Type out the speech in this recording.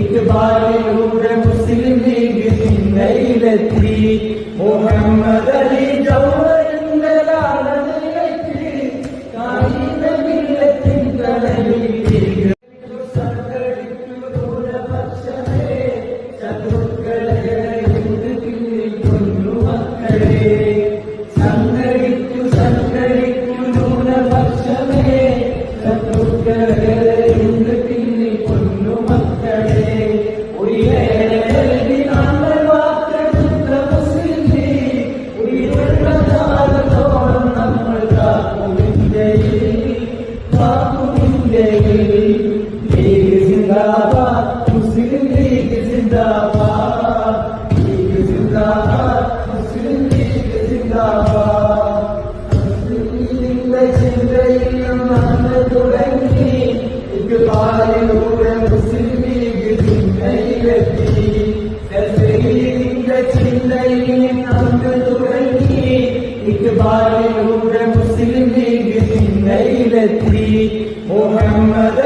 ഇക്ബാലിലൂടെ Muslim League ചിന്തയിലെത്തി Muhammad Amen. ഇക്ബാലിലൂടെ Muslim League ചിന്തയിലെത്തി മുഹമ്മദ്